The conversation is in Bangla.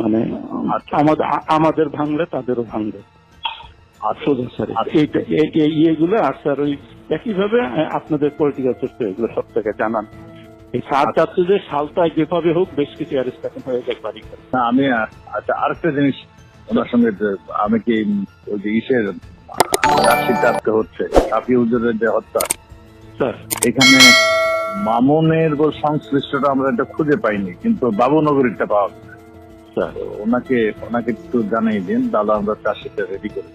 মানে আচ্ছা। আমাদের ভাঙলে তাদেরও ভাঙবে আচ্ছা। এই ইয়েগুলো আর স্যার ওই একইভাবে আপনাদের পলিটিক্যাল সিস্টেম এগুলো সব থেকে জানান এই সার আচ্ছা। চাচ্ছে যে সালটায় যেভাবে হোক বেশ কিছু হয়ে বাড়ি না আমি আচ্ছা আরেকটা জিনিস ওনার সঙ্গে আমি কি ওই যে ইসের হচ্ছে সাফি হুজুরের যে হত্যা স্যার এখানে মামুনের সংশ্লিষ্টটা আমরা এটা খুঁজে পাইনি কিন্তু বাবুনগরীরটা পাওয়া গেছে। তো ওনাকে ওনাকে একটু জানাই দিন তাহলে আমরা চাষিটা রেডি করি